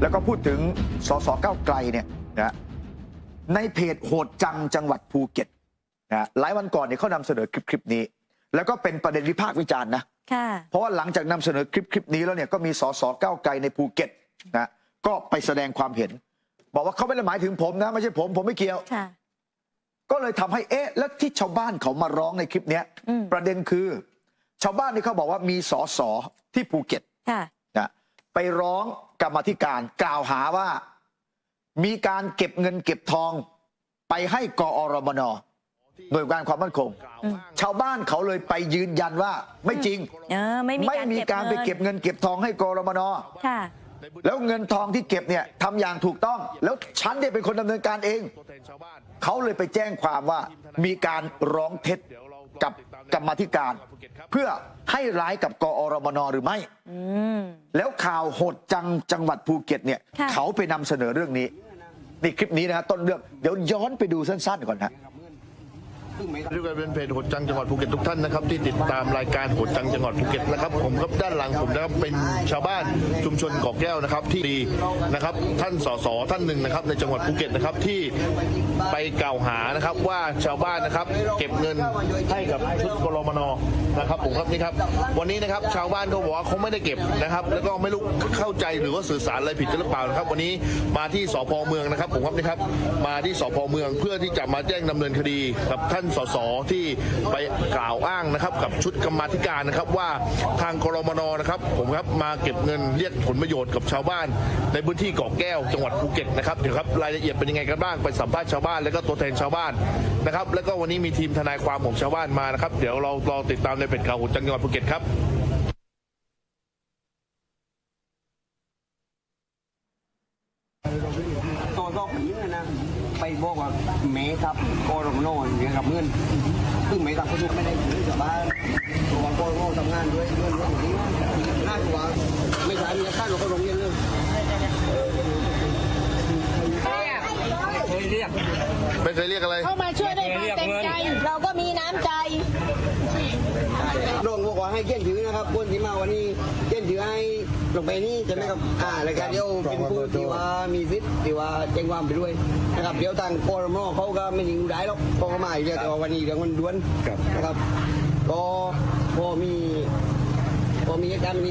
แล้วก็พูดถึงสสก้าวไกลเนี่ยนะในเพจโหดจังจังหวัดภูเก็ตนะหลายวันก่อนเนี่ยเขานำเสนอคลิปคลิปนี้ แล้วก็เป็นประเด็นวิพากษ์วิจารณ์นะค่ะเพราะว่าหลังจากนำเสนอคลิปคลิปนี้แล้วเนี่ยก็มีสสก้าวไกลในภูเก็ตนะก็ไปแสดงความเห็น บอกว่าเขาไม่ได้หมายถึงผมนะไม่ใช่ผมผมไม่เกี่ยวค่ะก็เลยทำให้เอ๊ะ แล้วที่ชาวบ้านเขามาร้องในคลิปเนี้ยอืมประเด็นคือ ชาวบ้านนี่เขาบอกว่ามีสสที่ภูเก็ตค่ะนะไปร้อง กรรมาธิการกล่าวหาว่า มีการเก็บเงินเก็บทอง ไปให้กอรมนหน่วยงานความมั่นคงอืมชาวบ้านเขาเลยไปยืนยันว่าไม่จริงเออไม่มีไม่การมีการไปเก็บงินเงินเก็บทองให้กรมนค่ะแล้วเงินทองที่เก็บเนี่ยทำอย่างถูกต้อง แล้วฉันเนี่ยเป็นคนดำเนินการเอง เขาเลยไปแจ้งความว่ามีการร้องเท็จ กับกรรมาธิการ เพื่อให้ร้ายกับกอรมนหรือไม่อืมแล้วข่าวโหดจังจังหวัดภูเก็ตเนี่ยค่ะเขาไปนำเสนอเรื่องนี้ นี่คลิปนี้นะฮะต้นเรื่อง เดี๋ยวย้อนไปดูสั้นๆก่อนนะ ด้วยกันเป็นเพจโหดจังจังหวัดภูเก็ตทุกท่านนะครับที่ติดตามรายการโหดจังจังหวัดภูเก็ตนะครับผมครับด้านหลังผมนะครับเป็นชาวบ้านชุมชนเกาะแก้วนะครับที่ดีนะครับท่านสสท่านหนึ่งนะครับในจังหวัดภูเก็ตนะครับที่ไปกล่าวหานะครับว่าชาวบ้านนะครับเก็บเงินให้กับชุดกรมนนะครับผมครับนี่ครับวันนี้นะครับชาวบ้านเขาบอกว่าเขาไม่ได้เก็บนะครับ แล้วก็ไม่รู้เข้าใจหรือว่าสื่อสารอะไรผิดกันหรือเปล่านะครับ วันนี้มาที่สพเมืองนะครับผมครับนี่ครับมาที่สพเมืองเพื่อที่จะมาแจ้งดำเนินคดีกับท่านสสที่ไปกล่าวอ้างนะครับ กับชุดกรรมาธิการนะครับ ว่าทางกรมนนะครับ ผมครับมาเก็บเงินเรียกผลประโยชน์กับชาวบ้าน ในพื้นที่เกาะแก้วจังหวัดภูเก็ตนะครับเดี๋ยวครับรายละเอียดเป็นยังไงกันบ้างไปสัมภาษณ์ชาวบ้านแล้วก็ตัวแทนชาวบ้านนะครับ แล้วก็วันนี้มีทีมทนายความของชาวบ้านมานะครับ เดี๋ยวเรารอติดตามในเพจข่าวจังหวัดภูเก็ตครับ ไปบอกว่าเมครับโกรมโนเรียนกับเงินซึ่งเมครับก็ทุกไม่ได้ถือจากบ้านตัวโกรมโนทำงานด้วยเงินเรื่องนี้น่าจะว่าไม่ใช่มีค่าเราก็โรงเรียนเลยเคยเรียกไม่เคยเรียกอะไร เข้ามาช่วยด้วยความเต็มใจเราก็มีน้ำใจ โรงบอกว่า ให้เขียนถือนะครับคนที่มาวันนี้เขียนถือให้ลงไปนี่ใช่ไหมครับอ่ารายการเดียวเป็นผู้ที่ว่ามีสิทธิ์ที่ว่าแจ้งความไปด้วยนะครับเดี๋ยวทางโกรมโนเขาก็ไม่ยิงได้หรอกเขาก็มาอยู่แล้วแต่ว่าวันนี้เรื่องมันด่วนนะครับก็พอมีพอมีเหตุการณ์มี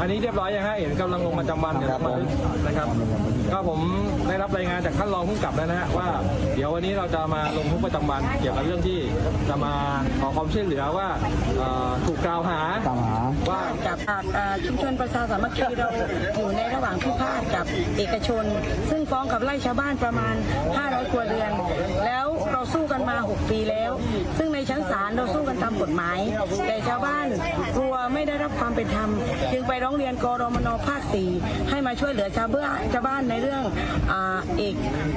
อันนี้เรียบร้อยยังฮะเห็นกำลังลงมาจำวันเดี๋ยวมานะครับก็ผมได้รับรายงานจากท่านรองผู้กำกับแล้วนะฮะว่า เดี๋ยววันนี้เราจะมาลงทุกประจำวัน เกี่ยวกับเรื่องที่จะมาขอความช่วยเหลือว่าเอ่อถูกกล่าวหาว่า กับอ่าชุมชนประชาสามัคคีเราอยู่ในระหว่างพิพาทกับเอกชน ซึ่งฟ้องกับไล่ชาวบ้านประมาณ 500 ครัวเรือน แล้วเรา สู้กันมา 6 ปีแล้ว ซึ่งในชั้นศาลเราสู้กันตามกฎหมาย แต่ชาวบ้านกลัวไม่ได้รับความเป็นธรรม จึงไปร้องเรียนกรมนภาค4ให้มาช่วยเหลือชาวเบื้อชาวบ้านในเรื่องอาเอก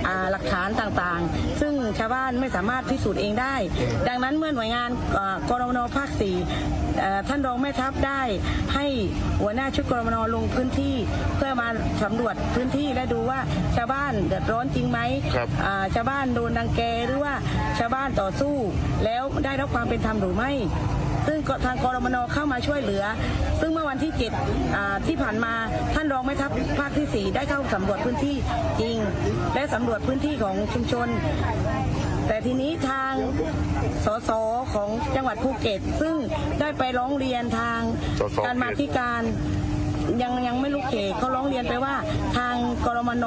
อาหลักฐานต่างๆ ซึ่งชาวบ้านไม่สามารถพิสูจน์เองได้ ดังนั้นเมื่อหน่วยงานอ่ากรมนภาค4เอ่อท่านรองแม่ทัพได้ให้หัวหน้าชุดกรมนลงพื้นที่ เพื่อมาสำรวจพื้นที่และดูว่าชาวบ้านเดือดร้อนจริงไหมครับอ่าชาวบ้านโดนดังแกหรือว่าชาวบ้านต่อสู้ แล้วได้รับความเป็นธรรมหรือไม่ ซึ่งก็ทางกรมนเข้ามาช่วยเหลือ ซึ่งเมื่อวันที่7อ่าที่ผ่านมาท่านรองแม่ทัพภาคที่ 4 ได้เข้าสำรวจพื้นที่จริง และสำรวจพื้นที่ของชุมชนแต่ทีนี้ทางสสของจังหวัดภูเก็ต ซึ่งได้ไปร้องเรียนทางสสการมาธิการ ยังยังไม่รู้เขตเขาร้องเรียนไปว่า ทางกรมน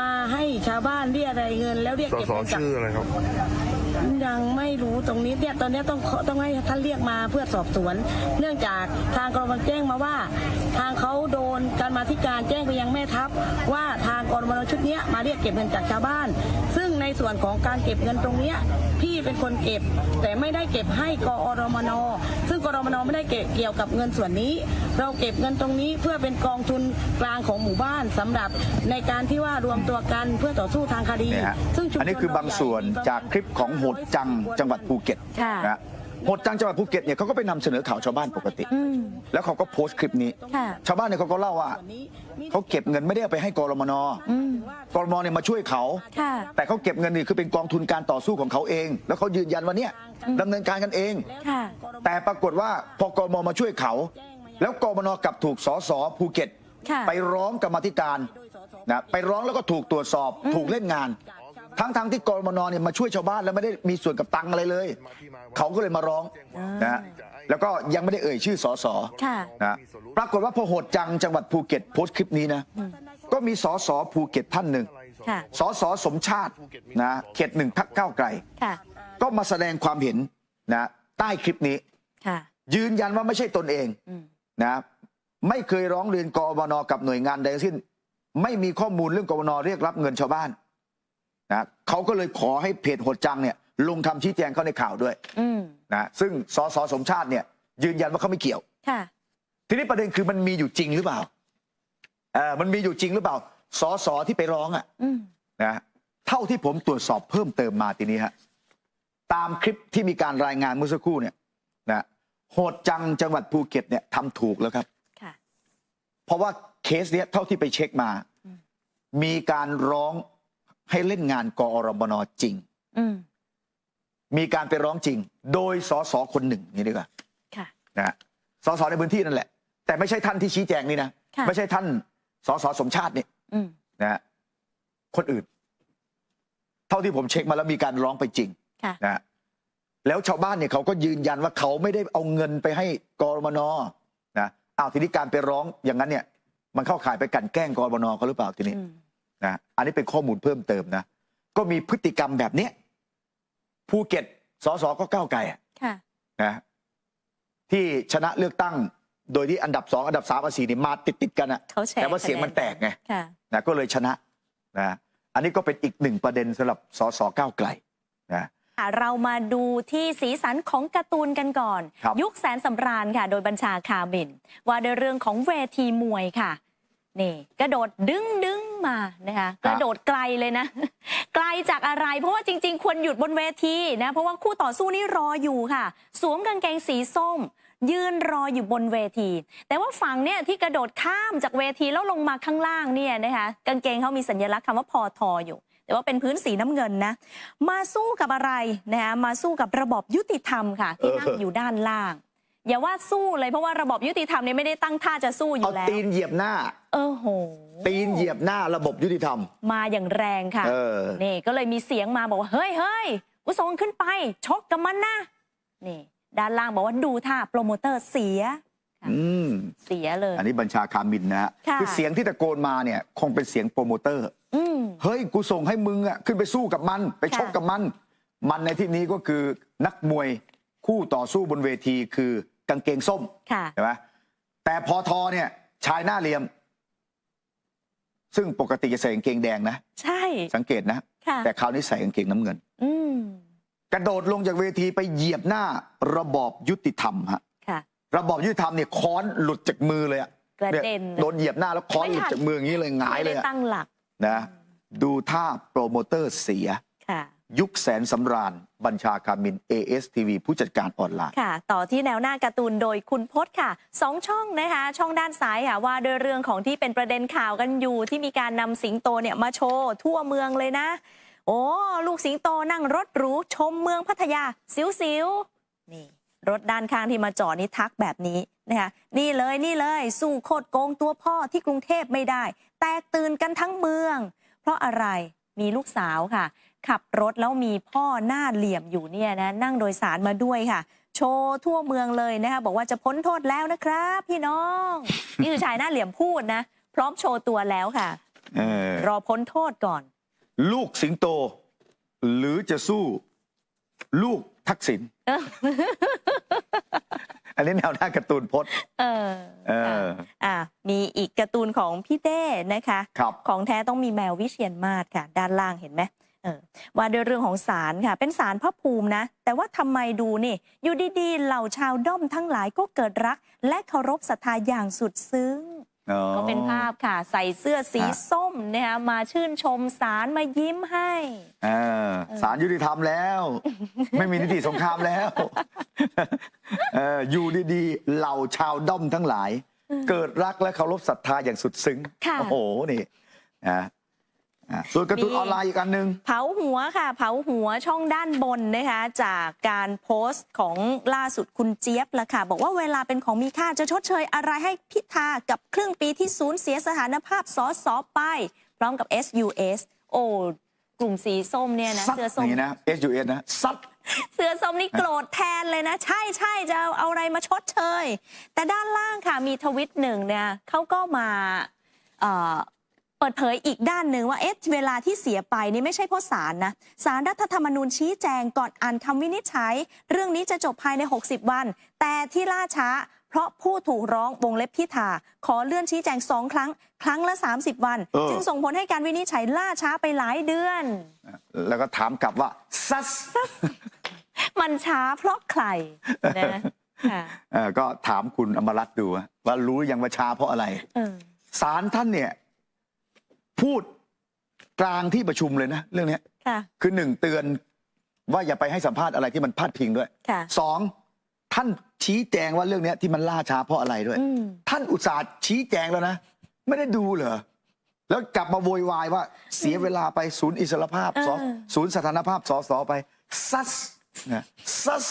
มาให้ชาวบ้านเรียกอะไรเงิน แล้วเรียกสเก็บสเงินจากชื่ออะไรครับ ยังไม่รู้ตรงนี้เนี่ยตอนนี้ต้องต้องให้ท่านเรียกมาเพื่อสอบสวน เนื่องจากทางกรมแจ้งมาว่า ทางเขาโดนการมาธิการแจ้งไปยังแม่ทัพว่าทางกรมนชุดเนี้ยมาเรียกเก็บเงินจากชาวบ้าน ซึ่ง ในส่วนของการเก็บเงินตรงเนี้ยพี่เป็นคนเก็บ แต่ไม่ได้เก็บให้กอรมน ซึ่งกรมนไม่ได้เก็บเกี่ยวกับเงินส่วนนี้ เราเก็บเงินตรงนี้เพื่อเป็นกองทุนกลางของหมู่บ้านสำหรับในการที่ว่ารวมตัวกันเพื่อต่อสู้ทางคดีเนี่ยฮะซึ่งชุมชอันนี้คือบางส่วนจากคลิปของโหดจังจังหวัดภูเก็ตค่ะนะฮะโหดจังจังหวัดภูเก็ตเนี่ยเขาก็ไปนำเสนอข่าวชาวบ้านปกติอืมแล้วเขาก็โพสต์คลิปนี้ ค่ะ ชาวบ้านเนี่ยเขาก็เล่าว่าเขาเก็บเงินไม่ได้เอาไปให้กรมนอืม กรมนเนี่ยมาช่วยเขา ค่ะ แต่เขาเก็บเงินนี่คือเป็นกองทุนการต่อสู้ของเขาเอง แล้วเขายืนยันว่าเนี่ยดำเนินการกันเอง ค่ะ แต่ปรากฏว่าพอกรมมาช่วยเขา แล้วกรมนกลับถูกสสภูเก็ต ค่ะ ไปร้องกรรมาธิการนะไปร้องแล้วก็ถูกตรวจสอบถูกเล่นงาน ทั้งทั้งๆที่กรมนเนี่ยมาช่วยชาวบ้านแล้วไม่ได้มีส่วนกับตังค์อะไรเลย เขาก็เลยมาร้องนะแล้วก็ยังไม่ได้เอ่ยชื่อสอสอค่ะ นะปรากฏว่าพอโหดจังจังหวัดภูเก็ตโพสต์คลิปนี้นะ ก็มีสอสอภูเก็ตท่านหนึ่งค่ะสอสอสมชาตินะเขตหนึ่งพักเก้าวไกล ค่ะ ก็มาแสดงความเห็นนะใต้คลิปนี้ ค่ะ ยืนยันว่าไม่ใช่ตนเองอืม นะไม่เคยร้องเรียนกอบนกับหน่วยงานใดทั้งสิ้น ไม่มีข้อมูลเรื่องกอบนเรียกรับเงินชาวบ้าน นะเขาก็เลยขอให้เพจโหดจังเนี่ยลงคำชี้แจงเข้าในข่าวด้วยอืมนะซึ่งสสสมชาติเนี่ย ยืนยันว่าเขาไม่เกี่ยวค่ะทีนี้ประเด็นคือมันมีอยู่จริงหรือเปล่าเออมันมีอยู่จริงหรือเปล่าสสที่ไปร้องอะอืมนะเท่าที่ผมตรวจสอบเพิ่มเติมมาทีนี้ฮะตามคลิปที่มีการรายงานเมื่อสักครู่เนี่ยนะโหดจังจังหวัดภูเก็ตเนี่ยทำถูกแล้วครับค่ะเพราะว่าเคสเนี้ยเท่าที่ไปเช็คมา มีการร้อง ให้เล่นงานกอรมนจริงอืมมีการไปร้องจริง โดยสสคนหนึ่งนี่ดีกว่าค่ะนะฮะสสในพื้นที่นั่นแหละ แต่ไม่ใช่ท่านที่ชี้แจงนี่นะค่ะไม่ใช่ท่านสสสมชาตินี่อืมนะฮะคนอื่น เท่าที่ผมเช็คมาแล้วมีการร้องไปจริงค่ะนะฮะแล้วชาวบ้านเนี่ยเขาก็ยืนยันว่าเขาไม่ได้เอาเงินไปให้กรมนนะอ้าวทีนี้การไปร้องอย่างนั้นเนี่ย มันเข้าข่ายไปกลันแกล้งกรมนเขาหรือเปล่าทีนี้อืม นะอันนี้เป็นข้อมูลเพิ่มเติมนะ ก็มีพฤติกรรมแบบเนี้ยภูเก็ตสสก็ก้าวไกลอะค่ะนะที่ชนะเลือกตั้งโดยที่อันดับสองอันดับสามอันดับสี่นี่มาติดติดๆกันอะเขาแชร์แต่ว่าเสียงมันแตกไงค่ะ นะก็เลยชนะนะอันนี้ก็เป็นอีกหนึ่งประเด็นสำหรับสสก้าวไกลนะ ค่ะเรามาดูที่สีสันของการ์ตูนกันก่อน ครับ ยุคแสนสำราญค่ะ โดยบัญชาคาเมนว่าในเรื่องของเวทีมวยค่ะ นี่ กระโดดดึงดึง มานะคะกระโดดไกลเลยนะ ไกลจากอะไร เพราะว่าจริง ๆ ควรหยุดบนเวทีนะเพราะว่าคู่ต่อสู้นี่รออยู่ค่ะ สวมกางเกงสีส้ม ยืนรออยู่บนเวที แต่ว่าฝั่งเนี่ยที่กระโดดข้ามจากเวทีแล้วลงมาข้างล่างเนี่ยนะคะกางเกงเขามีสัญลักษณ์คำว่าพอทออยู่ แต่ว่าเป็นพื้นสีน้ำเงินนะ มาสู้กับอะไรนะคะมาสู้กับระบอบยุติธรรมค่ะที่นั่งเอออยู่ด้านล่าง อย่าว่าสู้เลยเพราะว่าระบอบยุติธรรมเนี่ยไม่ได้ตั้งท่าจะสู้อเอายู่แล้ว ตีนเหยียบหน้า เออโห ตีนเหยียบหน้าระบบยุติธรรม มาอย่างแรงค่ะ เออ นี่ก็เลยมีเสียงมาบอกว่า เฮ้ยเฮ้ยกูส่งขึ้นไป ชกกับมันนะ นี่ ด้านล่างบอกว่าดูท่าโปรโมเตอร์เสีย อืม เสียเลย อันนี้บัญชาคามินนะฮะค่ะ อเสียงที่ตะโกนมาเนี่ย คงเป็นเสียงโปรโมเตอร์ อืม เฮ้ย กูส่งให้มึงอะขึ้นไปสู้กับมัน ไปชกค่ะ กับมัน มันในที่นี้ก็คือนักมวยคู่ต่อสู้บนเวทีคือกางเกงส้มค่ะใช่ไหมแต่พอทอเนี่ยชายหน้าเหลี่ยม ซึ่งปกติจะใส่กางเกงแดงนะใช่ สังเกตนะค่ะแต่คราวนี้ใส่กางเกงน้ำเงินอืมกระโดดลงจากเวทีไปเหยียบหน้า ระบอบยุติธรรมฮะค่ะระบอบยุติธรรมเนี่ยค้อนหลุดจากมือเลยอะกระเด็นยโดนเหยียบหน้าแล้วค้อนไม่หลุดทันจากมืออย่างนี้เลยหงายไม่เลได้ยอะตั้งหลักนะ ดูท่าโปรโมเตอร์เสียค่ะ ยุคแสนสำราญ บัญชาคามิน ASTV ผู้จัดการออนไลน์ ค่ะ ต่อที่แนวหน้าการ์ตูนโดยคุณพศค่ะสองช่องนะคะ ช่องด้านซ้ายค่ะ ว่าโดยเรื่องของที่เป็นประเด็นข่าวกันอยู่ ที่มีการนำสิงโตเนี่ยมาโชว์ทั่วเมืองเลยนะ โอ้ลูกสิงโตนั่งรถหรูชมเมืองพัทยาสิวๆนี่รถด้านข้างที่มาจอดนี่ทักแบบนี้นะคะนี่เลยนี่เลยสู้โคตรโกงตัวพ่อที่กรุงเทพไม่ได้ แตกตื่นกันทั้งเมือง เพราะอะไรมีลูกสาวค่ะ ขับรถแล้วมีพ่อหน้าเหลี่ยมอยู่เนี่ยนะนั่งโดยสารมาด้วยค่ะ โชว์ทั่วเมืองเลยนะคะบอกว่าจะพ้นโทษแล้วนะครับ พี่น้อง นี่คือชายหน้าเหลี่ยมพูดนะ พร้อมโชว์ตัวแล้วค่ะเออรอพ้นโทษก่อน ลูกสิงโต หรือจะสู้ ลูกทักษิณเอออันนี้แนวหน้าการ์ตูนพจน์เออ เออ อะมีอีกการ์ตูนของพี่เต้นะคะครับของแท้ต้องมีแมววิเชียนมาศค่ะ ด้านล่างเห็นไหมเออ ว่าด้วยเรื่องของศาลค่ะ เป็นศาลพระภูมินะ แต่ว่าทำไมดูนี่ อยู่ดีๆ เหล่าชาวด้อมทั้งหลายก็เกิดรัก และเคารพศรัทธาอย่างสุดซึ้งอ๋อก็เป็นภาพค่ะ ใส่เสื้อสีฮะส้มนะคะมาชื่นชมศาลมายิ้มให้เออสารยุติธรรมแล้ว ไม่มีนิติสงครามแล้วเอออยู่ดีๆ เหล่าชาวด้อมทั้งหลาย เกิดรักและเคารพศรัทธาอย่างสุดซึ้งค่ะโอ้โหนี่นะอะ ส่วนการ์ตูนมีออนไลน์อีกอันหนึ่งเผาหัวค่ะ เผาหัวช่องด้านบนนะคะ จากการโพสต์ของล่าสุดคุณเจี๊ยบละค่ะ บอกว่าเวลาเป็นของมีค่าจะชดเชยอะไรให้พิธากับครึ่งปีที่สูญเสียสถานภาพสอสอไปเพร้อมกับ SUS โอ้กลุ่มสีส้มเนี่ยนะซัดเสื้ออส้มย่างนี้นะ SUS นะซัดเสื้อส้มนี่โกรธแทนเลยนะ ใช่ใช่จะเอาอะไรมาชดเชย แต่ด้านล่างค่ะมีทวิตหนึ่งเนี่ยเขาก็มา เอ่อเปิดเผยอีกด้านหนึ่งว่าเอ๊ะเวลาที่เสียไปนี่ไม่ใช่เพราะศาลนะศาลรัฐธรรมนูญชี้แจงก่อนอ่านคำวินิจฉัย เรื่องนี้จะจบภายใน 60 วัน แต่ที่ล่าช้าเพราะผู้ถูกร้องวงเล็บพิธาขอเลื่อนชี้แจงสองครั้ง ครั้งละ 30 วันเออจึงส่งผลให้การวินิจฉัยล่าช้าไปหลายเดือน แล้วก็ถามกลับว่าซัสมันช้าเพราะใครนะค่ะเอ่อก็ถามคุณอมรัตน์ดูว่ารู้ยังว่าช้าเพราะอะไรเออศาลท่านเนี่ย พูดกลางที่ประชุมเลยนะ เรื่องเนี้ยค่ะ คือหนึ่งเตือนว่าอย่าไปให้สัมภาษณ์อะไรที่มันพาดพิงด้วยค่ะ สองท่านชี้แจงว่าเรื่องเนี้ยที่มันล่าช้าเพราะอะไรด้วย อืม ท่านอุตส่าห์ชี้แจงแล้วนะ ไม่ได้ดูเหรอ แล้วกลับมาโวยวายว่าเสียเวลาไปศูนย์อิสรภาพสเออ ศูนย์สถานภาพสอสอไปซัสนะซัส